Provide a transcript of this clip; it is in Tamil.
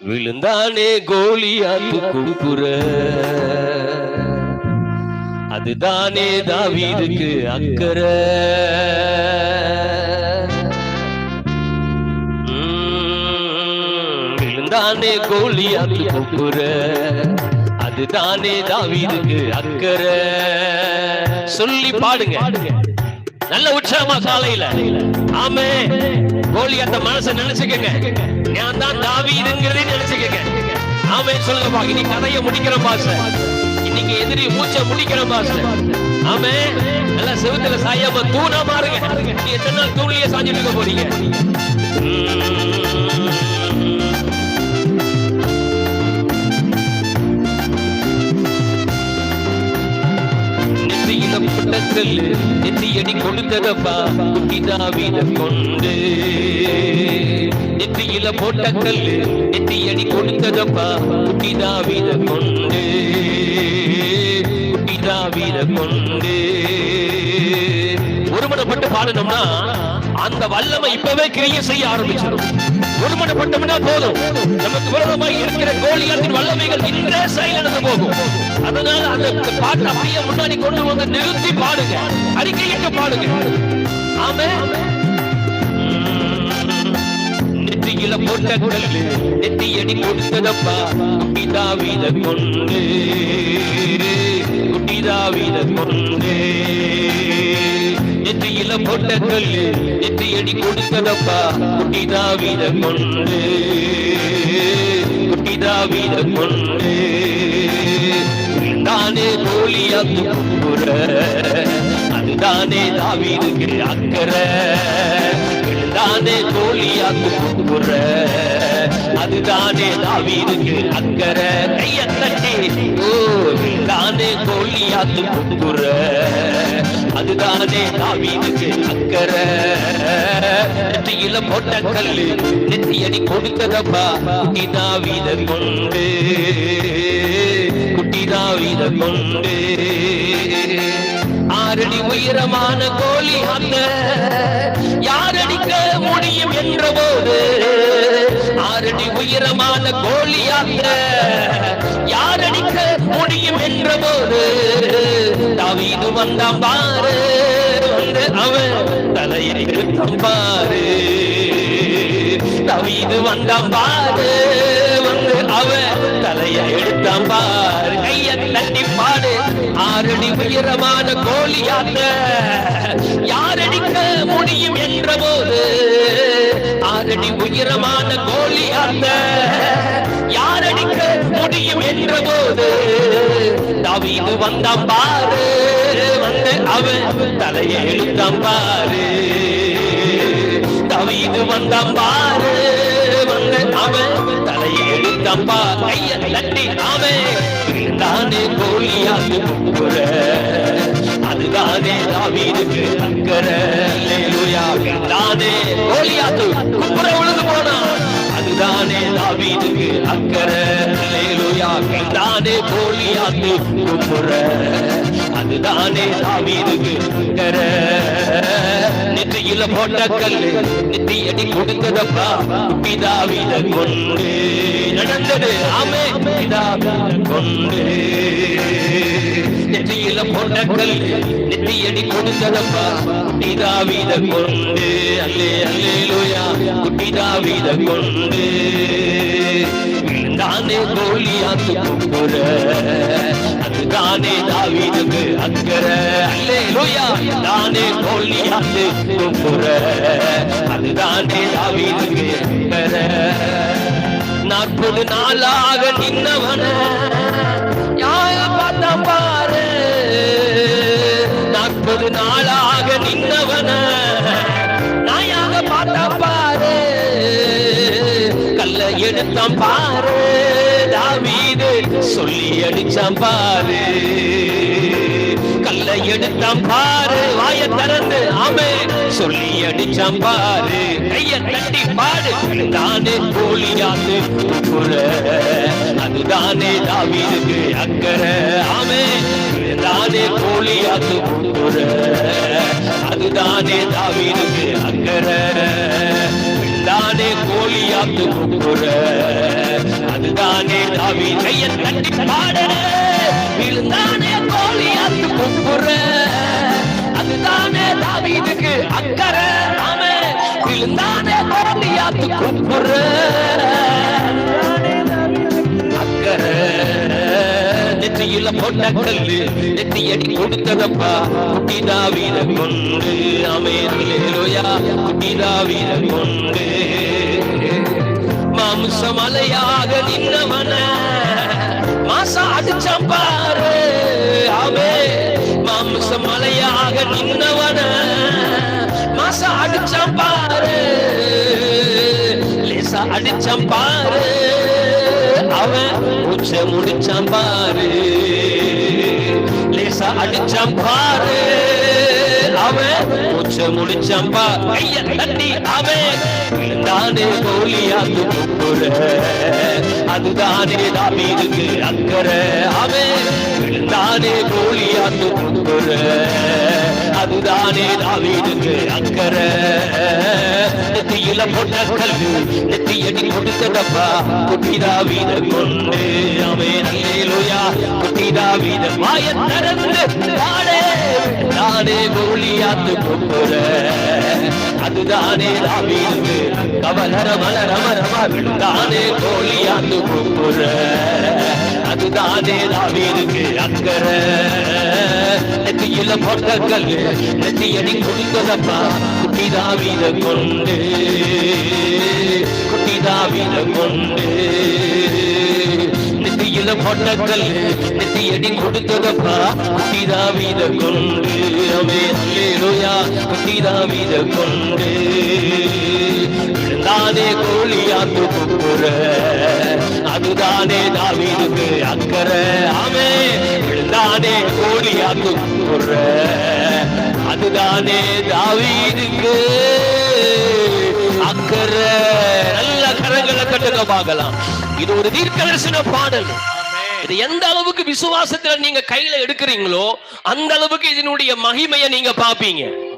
விழுந்தானே கோலியாத்து கூப்புற. அதுதானே தாவீதுக்கு அக்கறை. உம், விழுந்தானே கோலியாத்து கூப்புற. அதுதானே தாவீதுக்கு அக்கறை. சொல்லி பாடுங்க. நல்ல உற்சாகமா காலையில. ஆமே கோலியாத்த மனச நினைச்சுக்கங்க. நான் தான் தாவீதுங்கிறதே நினைச்சுக்கங்க. ஆமே சொல்லுங்க பா இனி கதையை முடிக்கிற பாச இன்னைக்கு எதிரி மூச்சை முடிக்கிற பாச ஆமே நல்லா செவுத்துல சாயாம தூணா மாறுங்க. நீ எத்தனை நாள் தூண்லயே சாஞ்சிட்டு இருக்க போறீங்க? கல்லு நெற்றியடி கொடுத்ததப்பா குட்டிதாவில கொண்டு. கொண்டு போட்ட போட்டக்கல் நெற்றியடி கொடுத்ததப்பா குட்டிதாவில கொண்டு. குட்டிதாவில கொண்டு. ஒருமனப்பட்டு பாடணும்னா அந்த வல்லமை இப்பவே கிரியை செய்ய ஆரம்பிச்சிடும் ஒருமனப்பட்டோம்னா போதும். நமக்கு விரோதமாய் இருக்கிற கோலியாத்தின் வல்லமைகள் இன்றே செயலிழந்து போகும். அதனால அந்த பாட்டு அப்படியே முன்னாடி கொண்டு வந்து நிறுத்தி பாடுங்க. அறிக்கையிட்டு பாடுங்க. ஆமே. நெத்தியில போட்ட கல்லு நெத்தி அடி கொடுத்ததப்பா குட்டிதாவீத கொண்டு. குட்டி கொண்டு. நெற்றியில போட்ட கல்லு நெற்றியடி கொடுத்ததப்பா குட்டிதா தாவீத கொண்டு குட்டிதா தாவீத கொண்டு தானே போலியா துப்புற அதுதானே தாவீருக்கு அக்கறை. தானே போலியா துப்புற அதுதானே தாவீருக்கு அக்கறை. கைய தட்டி ஓ தானே போலியா துப்புற அதுதானே தாவீதுக்கு அக்கறை. நெற்றியில போட்ட கல்லு நெத்தியடி கொடுத்ததப்பா. குட்டி தாவீத கொண்டு குட்டி தாவீத கொண்டு யாரடி உயரமான கோழி அந்த? யாரடிக்க முடியும் என்ற போது ஆரடி உயரமான கோழி அந்த? யாரடிக்க முடியும் என்ற போது தாவீது வந்தான் பாரு வந்து அவன் தலையை எடுத்தான் பாரு. தவீது வந்தான் பாரு வந்து அவன் தலையை எடுத்தான் பாரு. கையை தட்டி பாடு யாரடி உயரமான கோழியாத்த? யாரடிக்க முடியும் என்ற போது ஆரடி உயரமான கோழியாத்த? யாரடிக்க முடியும் என்ற போது தவிது வந்தான் பாரு வந்து அவன் தலையை எழுத்தான் பாரு. தவிது வந்தான் பாரு வந்த அவன் தலையை எழுத்தான் பா கையை தட்டி நாமே நானே கோழியாது குப்புற அதுதானே தாவீதுக்கு அக்கறை நானே தானே கோழியாது விழுந்து போனான் அதுதானே தாவீதுக்கு அக்கறை தானே கோழியாது கும்புற அதுதானே தாவீதுக்கு கர நெற்றியில போட்ட கல்லு நெத்தி அடி கொடுத்ததப்பா பிதாவித கொண்டு நடந்தது. ஆமே பிதாவித கொண்டு நெற்றியில போட்ட கல்லு நெத்தி அடி கொடுத்ததப்பா பிதாவித கொண்டு. அல்லே அல்லேலூயா. பிதாவித கொண்டு. அதுதானே கோலியாத்து கும்புற. அதுதானே தாவீதுக்கு அக்கறை. அல்லேலூயா. தானே கோலியாத்து கும்புற. அதுதானே தாவீதுக்கு அக்கற. நாற்பது நாளாக நின்னவன. யார பார்த்தா பாரு. நாற்பது நாளாக நின்னவன. எடுத்தான் பாரு தாவீது சொல்லி அடிச்சான் பாரு. கல்ல எடுத்தான் பாரு வாய திறந்து ஆமே சொல்லி அடிச்சான் பாரு. கைய தட்டி பாடு தானே கோழியாத்து புற அதுதானே தாவீதுக்கு அக்கறை ஆமே தானே கோழியாத்து புற அதுதானே தாவீதுக்கு அக்கறை. அதுதானே கோழியாத்து குப்புற. அதுதானே தாவி கையன் கட்டி பாடு விழுந்தானே நெற்றியில போட்ட கல்லு நெற்றியடி கொடுத்ததப்பா. குட்டிதா வீர கொண்டு அமேரியா குட்டிதா வீர கொண்டு மாம்ச மலையாக நின்னவன மாசா அடிச்சான் பாரு. ஆமே மாம்ச மலையாக நின்னவன மாசா அடிச்சான் பாரு. லேசா அடிச்சான் பாரு. அவன் உச்ச முடிச்சான் பாரு. லேசா அடிச்சான் பாரு. அவன் உச்ச முடிச்சான் பா. கைய தட்டி அவன். தானே கோலியாத்து குப்புற அதுதானே தாவீதுக்கு அக்கறை. அவன் தானே கோலியாத்து குப்புற அதுதானே தாவீதுக்கு அக்கறை. நெத்தியில போட்ட கல்வி நெத்தியடி கொடுத்தடப்பா குட்டி தாவீத கொண்டு அவே நல்லேலுயா குட்டி தாவீத வாய திறந்து நானே தானே கோலியாத்து குப்புற அதுதானே தாவீதுக்கு கவலர மலர மரமா விழுந்தானே கோலியாத்து குப்புற அதுதானே தாவீதுக்கு அக்கறை. நெத்தியில போட்ட கல்லு நெத்தியடி கொடுத்ததப்பா. குட்டி தாவீத கொண்டு குட்டி தாவீத கொண்டு. நெத்தியில போட்ட கல்லு நெத்தியடி கொடுத்ததப்பா. குட்டி தாவீத கொண்டு அவே அல்லேலூயா. குட்டி தாவீத கொண்டு. விழுந்தானே கோழியாத்து குப்புற அதுதானே தாவீதுக்கு அக்கறை. ஆமே. விழுந்தானே கோழியாக்கு குற. அதுதானே தாவீதுக்கு அக்கறை. நல்ல கரங்களை கட்டுங்க பார்க்கலாம். இது ஒரு தீர்க்கதரிசன பாடல். இது எந்த அளவுக்கு விசுவாசத்துல நீங்க கையில எடுக்கிறீங்களோ அந்த அளவுக்கு இதனுடைய மகிமையை நீங்க பாப்பீங்க